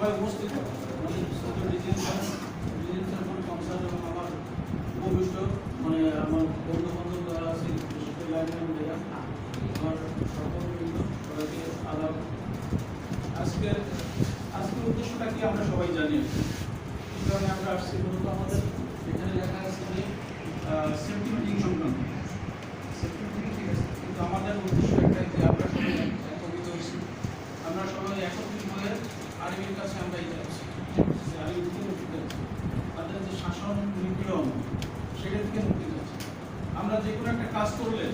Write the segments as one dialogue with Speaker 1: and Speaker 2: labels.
Speaker 1: সবাই উপস্থিত। আমার উপবিষ্ট মানে আমার বন্ধু বান্ধব যারা আছে বিশেষ করে আমার সহকর্মীবৃন্দ সবাইকে আলাপ। আজকের আজকের উদ্দেশ্যটা কি আমরা সবাই জানি। কারণে আমরা আসছি। মূলত আমাদের এখানে লেখা আছে যে সেফটি মিটিং সংক্রান্ত সেফটি মিটিং ঠিক আছে কিন্তু আমাদের উদ্দেশ্য একটাই যে আমরা সবাই একত্রিত হয়েছি আমরা সবাই একত্রিত হয়ে আর্মির কাছে আমরা এই যাচ্ছি যে আর্মি থেকে মুক্তি যাচ্ছি তাদের যে শাসন নিপীড়ন সেটা থেকে মুক্তি যাচ্ছে আমরা যে কোনো একটা কাজ করলে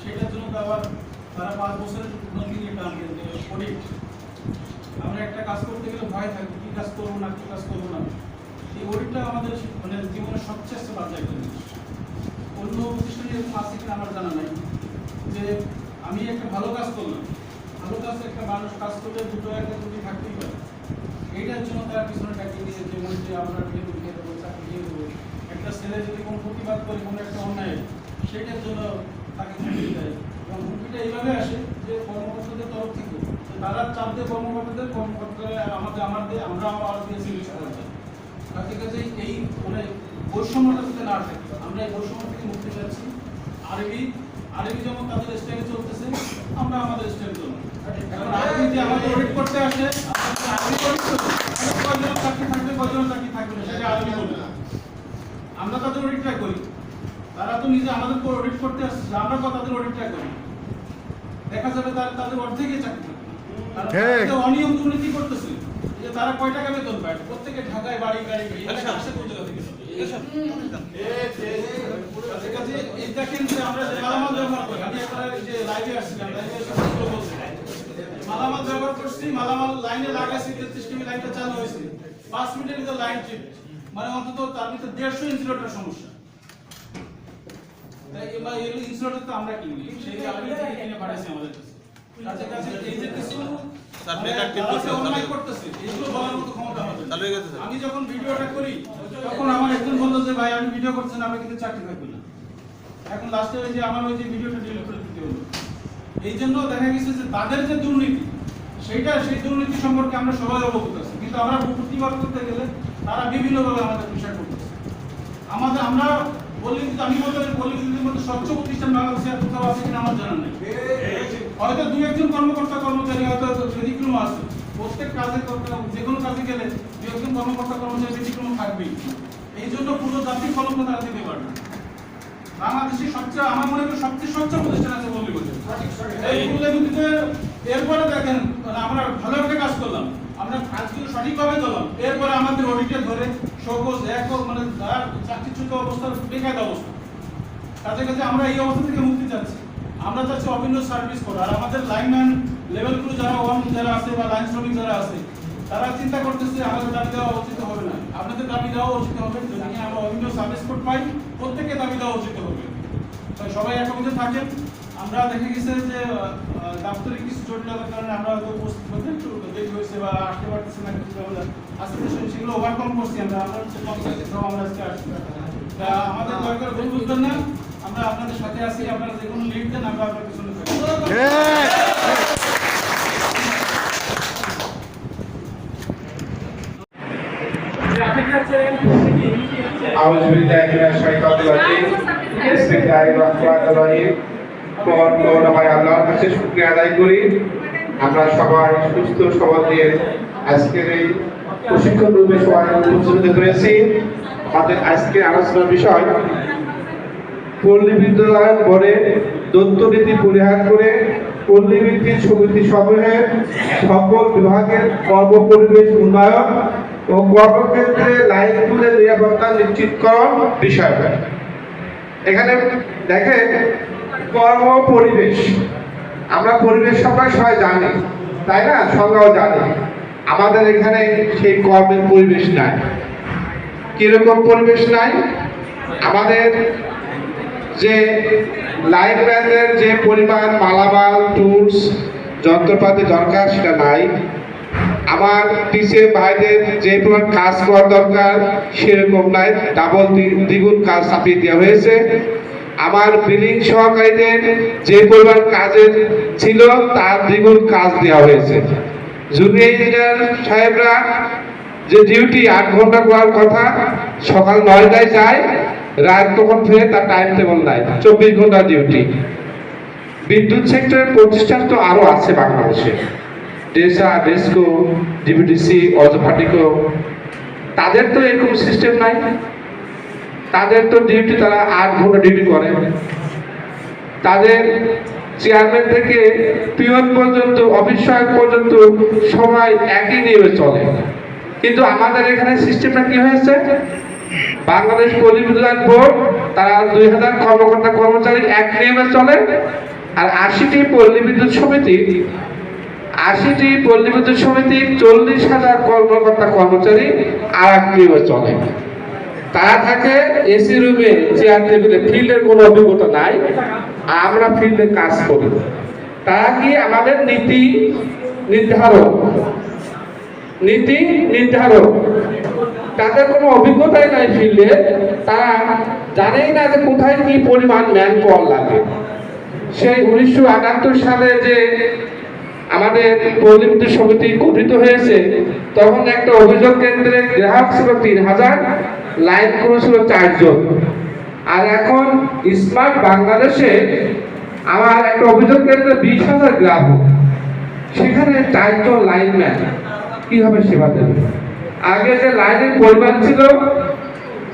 Speaker 1: সেটার জন্য তো আবার তারা পাঁচ বছরের নথি নিয়ে যে অডিট। আমরা একটা কাজ করতে গেলে ভয় থাকবে, কি কাজ করব না, কি কাজ করব না। এই অডিটটা আমাদের মানে জীবনের সবচেয়ে বাজে একটা জিনিস। অন্য প্রতিষ্ঠানে এরকম আছে কিনা আমার জানা নাই, যে আমি একটা ভালো কাজ করলাম, ভালো কাজ একটা মানুষ কাজ করলে দুটো একটা ত্রুটি থাকতেই পারে। এইটার জন্য তার পিছনে ডাকিয়ে দিয়ে যে মনে যে আমরা বিয়ে দেবো চাকরি দিয়ে দেবো। একটা ছেলে যদি কোনো প্রতিবাদ করে কোনো একটা অন্যায়, সেটার জন্য তাকে হুমকি দেয়। এবং হুমকিটা এইভাবে আসে যে কর্মকর্তাদের তরফ থেকে তারা চাপ দিয়ে কর্মকর্তাদের, কর্মকর্তারা আমাদের আমার দিয়ে আমরা আমার দিয়ে সিরিজ করা যায় তাতে কাছে এই মানে বৈষম্যটা যাতে না থাকে আমরা এই বৈষম্য থেকে মুক্তি চাচ্ছি আরবি আরবি যেমন তাদের স্টাইলে চলতেছে, আমরা আমাদের স্টাইল চলবো। এখন আরবি যে আমাদের করতে আসে আমরা যদি আরবি audit করি, তাহলে কয়জনের চাকরি থাকবে কয়জনের চাকরি থাকবে না সেটা আরবি বলবে না। আমরা তাদের অডিটটা করি তারা তো নিজে আমাদের অডিট করতে আসছে আমরা তো তাদের অডিটটা করি দেখা যাবে তার তাদের অর্ধেকই চাকরি তারা। অনিয়ম দুর্নীতি করতেছে এই যে তারা কয় টাকা বেতন পায় প্রত্যেকে ঢাকায় বাড়ি গাড়ি দেখেন যে আমরা যে মালামাল ব্যবহার করি আমি একবার যে লাইভে আসছিলাম লাইভে এসে কথা বলছি মালামাল ব্যবহার করছি মালামাল লাইনে লাগাইছি তেত্রিশ কেমি লাইনটা চালু হয়েছে পাঁচ মিনিটের ভিতরে লাইন ট্রিপ মানে অন্তত তার ভিতরে দেড়শো ইনসুলেটার সমস্যা। তাই এবার ইনসুলেটার তো আমরা কিনি সেই থেকে কিনে পাঠাইছি আমাদের কাছে। কাছে কাছে এই যে কিছু
Speaker 2: স্যার,
Speaker 1: মানে
Speaker 2: বেকার টিপ
Speaker 1: তারা যে
Speaker 2: করছে,
Speaker 1: অন্যায়
Speaker 2: চালু-
Speaker 1: করতেছে এগুলো বলার মতো ক্ষমতা আমাদের নেই।
Speaker 2: চালু গেছে, স্যার।
Speaker 1: আমি যখন ভিডিওটা করি তখন আমার একজন বলল যে ভাই আমি ভিডিও করছি না আমি কিন্তু চাকরি থাকবে না। এখন লাস্টে ওই যে আমার ওই যে ভিডিওটা ডিলিট করে দিতে হলো। এই জন্য দেখা গেছে যে তাদের যে দুর্নীতি সেইটা সেই দুর্নীতি সম্পর্কে আমরা সবাই অবগত আছি। কিন্তু আমরা প্রতিবাদ করতে গেলে তারা বিভিন্নভাবে আমাদের বিষয় করতেছে। আমাদের আমরা বলি কিন্তু আমি বলতে পারি পল্লীবিদ্যুতের মধ্যে স্বচ্ছ প্রতিষ্ঠান বাংলাদেশে কোথাও আছে কিনা আমার জানা নেই। হয়তো দুই একজন কর্মকর্তা, কর্মচারী হয়তো ব্যতিক্রম আছে। প্রত্যেক কাজে যে কোনো কাজে গেলে দুই একজন কর্মকর্তা, কর্মচারী ব্যতিক্রম থাকবেই। এই জন্য পুরো জাতির কলঙ্ক তারা দিতে পারে না। বাংলাদেশের সবচেয়ে আমার মনে হয় সবচেয়ে স্বচ্ছ প্রতিষ্ঠান আছে এই পল্লীবিদ্যুতে এরপরে দেখেন মানে আমরা ভালো একটা কাজ করলাম। আমরা কাজগুলো সঠিকভাবে করলাম। এরপরে আমাদের অডিটে ধরে সকল এক মানে তার চাকরিচ্যুত অবস্থার বেকায়দা অবস্থা। কাছে কাছে আমরা এই অবস্থা থেকে মুক্তি চাচ্ছি। আমরা চাচ্ছি অভিন্ন সার্ভিস করা। আর আমাদের লাইনম্যানগুলো যারা ওয়ান যারা আছে বা লাইন শ্রমিক যারা আছে, তারা চিন্তা করতেছে, আমাদের দাবি দেওয়া উচিত হবে না। আপনাদের দাবি দেওয়া উচিত হবে যদি আমরা অভিন্ন সার্ভিস কোড পাই প্রত্যেকে দাবি দেওয়া উচিত হবে। তো সবাই একসঙ্গে থাকেন। আমরা দেখে গেছে যে আহ, দাপ্তরিক কিছু জটিলতার কারণে আমরা হয়তো উপস্থিত হতে একটু দেরি হয়েছে বা আসতে পারতেছি না কিছু আমরা আস্তে আস্তে সেগুলো ওভারকাম করছি আমরা আমরা হচ্ছে কনসার্ট আমরা আজকে আসছি তা আমাদের দরকার ভুল বুঝবেন না আমরা আপনাদের সাথে আছি আপনারা যে কোনো লিড দেন আমরা আপনার পিছনে থাকি
Speaker 3: ঠিক
Speaker 4: أعوذ بالله من الشيطان الرجيم بسم الله الرحمن الرحيم আল্লাহর কাছে আদায় করি। আমরা সবাই সুস্থ আজকের এই প্রশিক্ষণ আলোচনার বিষয় পল্লী বিদ্যালয় বোর্ডে দত্ত নীতি পরিহার করে সকল বিভাগের কর্ম পরিবেশ উন্নয়ন ও কর্মক্ষেত্রে লাইনগুলোর নিরাপত্তা নিশ্চিতকরণ বিষয় এখানে দেখেন কর্ম পরিবেশ। আমরা পরিবেশ সম্পর্কে সবাই জানি, তাই না? সংজ্ঞাও জানি। আমাদের এখানে সেই কর্মের পরিবেশ নাই। কীরকম পরিবেশ নাই? আমাদের যে লাইনম্যানদের যে পরিমাণ মালামাল, টুলস, যন্ত্রপাতি দরকার, সেটা নাই। আমার পিছিয়ে ভাইদের যে পরিমাণ কাজ করার দরকার, সেরকম নাই। ডাবল দ্বিগুণ কাজ চাপিয়ে দেওয়া হয়েছে। আমার বিলিং সহকারীদের যে পরিমাণ কাজের ছিল, তার দ্বিগুণ কাজ দেওয়া হয়েছে। জুনিয়র ইঞ্জিনিয়ার সাহেবরা যে ডিউটি আট ঘণ্টা করার কথা, সকাল নয়টায় যায়, রাত তখন ফিরে তার টাইম টেবল নাই, চব্বিশ ঘণ্টা ডিউটি। বিদ্যুৎ সেক্টরের প্রতিষ্ঠান তো আরও আছে বাংলাদেশে। ডেসা, ডেস্কো ডিবিডিসি অজফাটিকো তাদের তো এরকম সিস্টেম নাই। তাদের তো ডিউটি তারা আট ঘণ্টা ডিউটি করে। তাদের চেয়ারম্যান থেকে পিয়ন পর্যন্ত অফিস সহায়ক পর্যন্ত সবাই একই নিয়মে চলে। কিন্তু আমাদের এখানে সিস্টেমটা কি হয়েছে? বাংলাদেশ পল্লী বিদ্যুৎ বোর্ড তারা দুই হাজার কর্মকর্তা কর্মচারী এক নিয়মে চলে, আর আশিটি পল্লী বিদ্যুৎ সমিতি, আশিটি পল্লী বিদ্যুৎ সমিতি চল্লিশ হাজার কর্মকর্তা কর্মচারী আর এক নিয়মে চলে। তারা থাকে এসি রুমে চেয়ার টেবিলে ফিল্ডের কোনো অভিজ্ঞতা নাই। আমরা ফিল্ডে কাজ করি। তারা কি আমাদের নীতি নির্ধারক? নীতি নির্ধারক। তাদের কোনো অভিজ্ঞতাই নাই ফিল্ডে তারা জানেই না যে কোথায় কি পরিমাণ ম্যান পাওয়ার লাগে। সেই উনিশশো আটাত্তর সালে যে আমাদের পল্লীবিদ্যুৎ সমিতি গঠিত হয়েছে, তখন একটা অভিযোগ কেন্দ্রে গ্রাহক ছিল তিন হাজার। লাইন ক্রু ছিল চারজন। আর এখন স্মার্ট বাংলাদেশে আমার একটা অভিযোগ কেন্দ্রে বিশ হাজার গ্রাহক। সেখানে চারজন লাইনম্যান। কীভাবে সেবা দেবে? আগে যে লাইনের পরিমাণ ছিল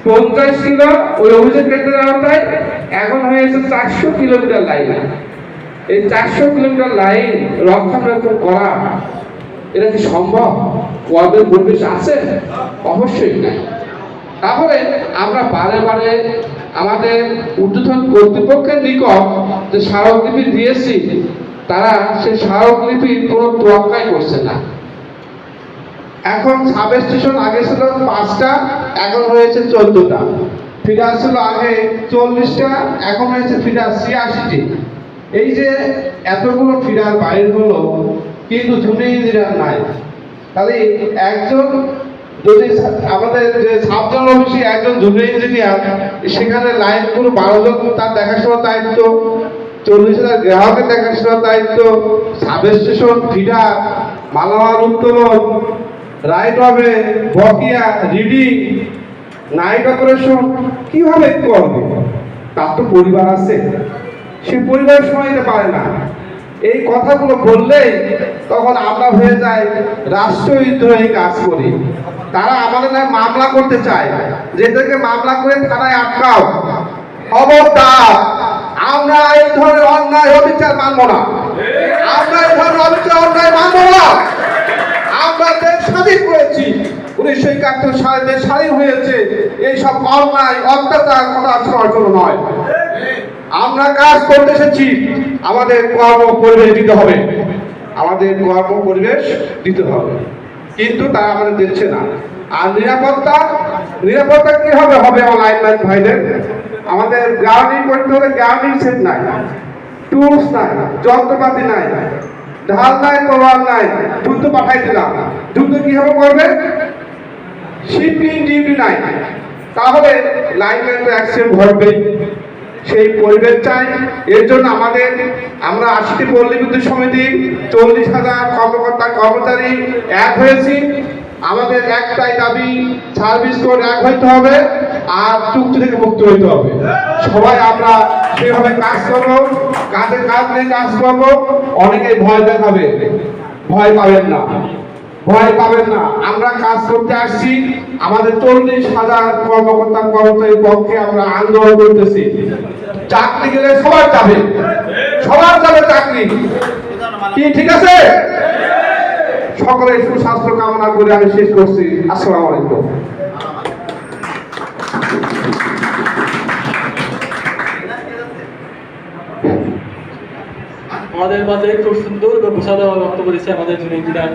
Speaker 4: পঞ্চাশ ছিল, ওই অভিযোগ কেন্দ্রের আওতায় এখন হয়েছে চারশো কিলোমিটার লাইন। এই চারশো কিলোমিটার লাইন রক্ষণাবেক্ষণ করা এটা কি সম্ভব? ওয়ার্ডের পরিবেশ আছে? অবশ্যই নাই। তাহলে আমরা বারে বারে আমাদের ঊর্ধ্বতন কর্তৃপক্ষের নিকট যে স্মারকলিপি দিয়েছি, তারা সে স্মারকলিপির কোনো তোয়াক্কাই করছে না। এখন সাব স্টেশন আগে ছিল পাঁচটা, এখন হয়েছে চোদ্দটা। ফিডার ছিল আগে চল্লিশটা, এখন হয়েছে ফিডার ছিয়াশিটি এই যে এতগুলো ফিডার বাইর হলো, কিন্তু জুনি ইঞ্জিনিয়ার নাই। তাহলে একজন যদি আমাদের যে সাবজন অফিসে একজন জুনিয়র ইঞ্জিনিয়ার সেখানে লাইনগুলো বারো জন, তার দেখাশোনার দায়িত্ব, চল্লিশ হাজার গ্রাহকের দেখাশোনার দায়িত্ব সাব স্টেশন মালামাল উত্তোলন রাইট হবে, বকিয়া নাইট অপারেশন কীভাবে করবে তার তো পরিবার আছে। সে পরিবার সময় পারে না। এই কথাগুলো বললেই তখন আমরা হয়ে যাই রাষ্ট্রবিদ্রোহী কাজ করি। তারা আমাদের নামে মামলা করতে চায়। যেটাকে মামলা করে থানায় আটকাও। খবরদার আমরা এই ধরনের অন্যায় অবিচার মানব না। আমরা এই ধরনের অবিচার অন্যায় মানব না। আমরা দেশ স্বাধীন করেছি। উনিশশো একাত্তর সালে দেশ স্বাধীন হয়েছে। এইসব অন্যায়, অত্যাচার করা করার জন্য নয়। আমরা কাজ করতে এসেছি। আমাদের কর্ম পরিবেশ দিতে হবে। আমাদের কর্ম পরিবেশ দিতে হবে। কিন্তু তারা আমাদের দিচ্ছে না। আর নিরাপত্তা নিরাপত্তা কি হবে? হবে আমার লাইনম্যান ভাইদের। আমাদের গ্রাউন্ডিং করতে হলে গ্রাউন্ডিং সেট নাই। টুলস নাই, যন্ত্রপাতি নাই। ঢাল নাই, তলোয়ার নাই, যুদ্ধ পাঠাই দিলাম। যুদ্ধ কীভাবে করবে? শিপিং ডিউটি নাই। তাহলে লাইনম্যান তো অ্যাক্সিডেন্ট ঘটবেই সেই পরিবেশ চাই। এর জন্য আমাদের, আমরা আশিটি পল্লী বিদ্যুৎ সমিতি, চল্লিশ হাজার কর্মকর্তা কর্মচারী এক হয়েছি। আমাদের একটাই দাবি সার্ভিস কোড এক হইতে হবে আর চুক্তি থেকে মুক্ত হইতে হবে। সবাই আমরা সেভাবে কাজ করব, কাজে কাজ নিয়ে কাজ করব। অনেকে ভয় দেখাবে, ভয় পাবেন না। ভয় পাবেন না। আমরা কাজ করতে আসছি। আমাদের চল্লিশ হাজার কর্মকর্তা কর্মচারীর পক্ষে আমরা আন্দোলন করতেছি। চাকরি গেলে সবার যাবে সবার যাবে চাকরি। কি, ঠিক আছে? সকলের সুস্বাস্থ্য কামনা করে আমি শেষ করছি। আসসালামু আলাইকুম।
Speaker 1: আমাদের মাঝে খুব সুন্দর এবং গোছালো বক্তব্য দিচ্ছে আমাদের জুনিয়র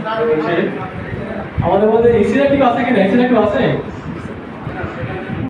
Speaker 1: আমাদের মধ্যে ইসিরা কেউ আছে কিনা ইসিরা কেউ আছে?